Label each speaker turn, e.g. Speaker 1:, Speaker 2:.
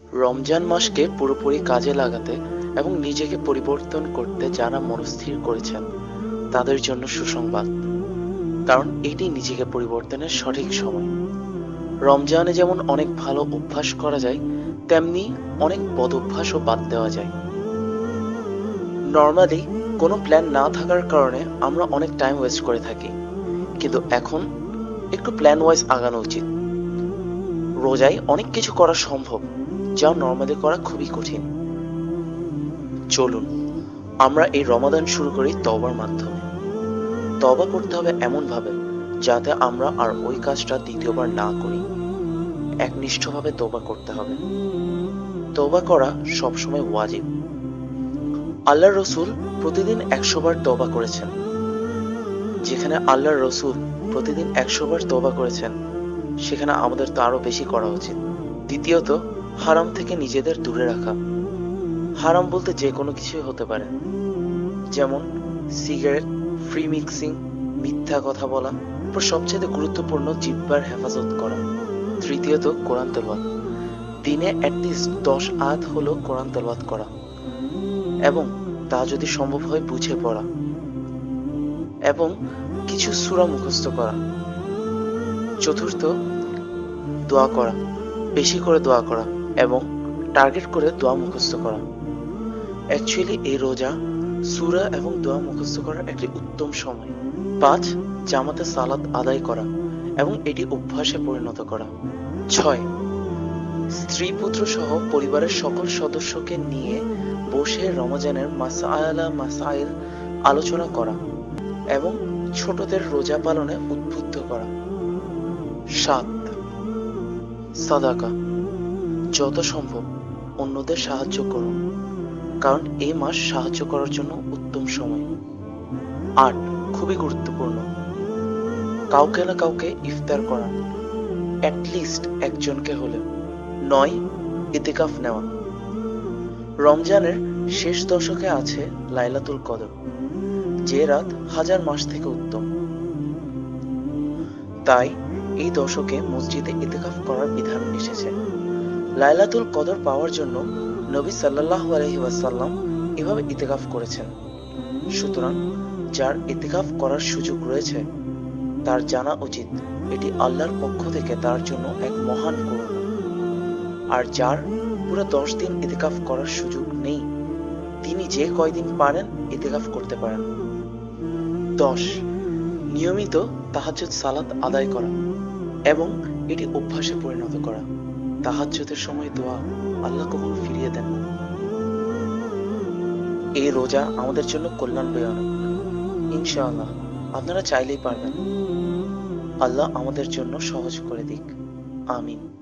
Speaker 1: রমজান মাসকে পুরোপুরি কাজে লাগাতে এবং নিজেকে পরিবর্তন করতে যারা মনস্থির করেছেন, তাদের জন্য সুসংবাদ। কারণ এটি নিজেকে পরিবর্তনের সঠিক সময়। রমজানে যেমন অনেক ভালো অভ্যাস করা যায়, তেমনি অনেক বদ অভ্যাসও বাদ দেওয়া যায়। নর্মালি কোনো প্ল্যান না থাকার কারণে আমরা অনেক টাইম ওয়েস্ট করে থাকি। কিন্তু এখন একটু প্ল্যান ওয়াইজ আগানো উচিত। রোজায় অনেক কিছু করা সম্ভব। যা নর্মালি করা খুবই কঠিন। চলুন, আমরা এই রমাদান শুরু করি তবার মাধ্যমে। তবা করতে হবে এমন ভাবে যাতে আমরা আর ওই কাজটা দ্বিতীয়বার না করি। একনিষ্ঠভাবে তবা করতে হবে। তবা করা সবসময় ওয়াজিব। আল্লাহ রসুল প্রতিদিন একশো বার তবা করেছেন। যেখানে আল্লাহ রসুল প্রতিদিন একশো বার তবা করেছেন, সেখানে আমাদের তো আরও বেশি করা উচিত। দ্বিতীয়ত হারাম থেকে নিজেদের দূরে রাখা। হারাম বলতে যে কোনো কিছুই হতে পারে। যেমন সিগারেট ফ্রি মিক্সিং মিথ্যা কথা বলা সবচেয়ে গুরুত্বপূর্ণ জিব্বার হেফাজত করা। তৃতীয়ত কোরআন তেলাওয়াত। দিনে অ্যাটলিস্ট দশ আয়াত হলো কোরআন তেলাওয়াত করা। এবং তা যদি সম্ভব হয় বুঝে পড়া। এবং কিছু সুরা মুখস্থ করা। চতুর্থ, দোয়া করা। বেশি করে দোয়া করা। এবং টার্গেট করে দোয়া মুখস্থ করা। অ্যাকচুয়ালি এই রোজা, সূরা এবং দোয়া মুখস্থ করার একটি উত্তম সময়। পাঁচ, জামাতে সালাত আদায় করা এবং এটি অভ্যাসে পরিণত করা। ছয় স্ত্রী পুত্র সহ পরিবারের সকল সদস্যকে নিয়ে বসে রমজানের মাসায়ালা মাসাইল আলোচনা করা এবং ছোটদের রোজা পালনে উদ্বুদ্ধ করা। সাত, সাদাকা যত সম্ভব অন্যদের সাহায্য করুন কারণ এই মাস সাহায্য করার জন্য উত্তম সময়। আট খুবই গুরুত্বপূর্ণ, কাউকে না কাউকে ইফতার করা অ্যাটলিস্ট একজনকে হলেও নয়, ইতিকাফ নেওয়া। রমজানের শেষ দশকে আছে লাইলাতুল কদর, যে রাত হাজার মাস থেকে উত্তম। তাই এই দশকে মসজিদে ইতিকাফ করার বিধান এসেছে। লাইলাতুল কদর পাওয়ার জন্য নবী সাল্লাল্লাহু আলাইহি ওয়াসাল্লাম এভাবে ইতিকাফ করেছেন। সুতরাং যার ইতিকাফ করার সুযোগ রয়েছে, তার জানা উচিত এটি আল্লাহর পক্ষ থেকে তার জন্য এক মহান করুণা আর যার পুরো দশ দিন ইতিকাফ করার সুযোগ নেই, তিনি যে কয়দিন পারেন ইতিকাফ করতে পারেন। দশ, নিয়মিত তাহাজ্জুদ সালাত আদায় করা এবং এটি অভ্যাসে পরিণত করা। তাহাজ্জুদের সময় দোয়া আল্লাহ কখনো ফিরিয়ে দেন। না এই রোজা আমাদের জন্য কল্যাণ বয়ে বয়ানক ইনশাআল্লাহ, আপনারা চাইলেই পারবেন। আল্লাহ আমাদের জন্য সহজ করে দিক। আমিন।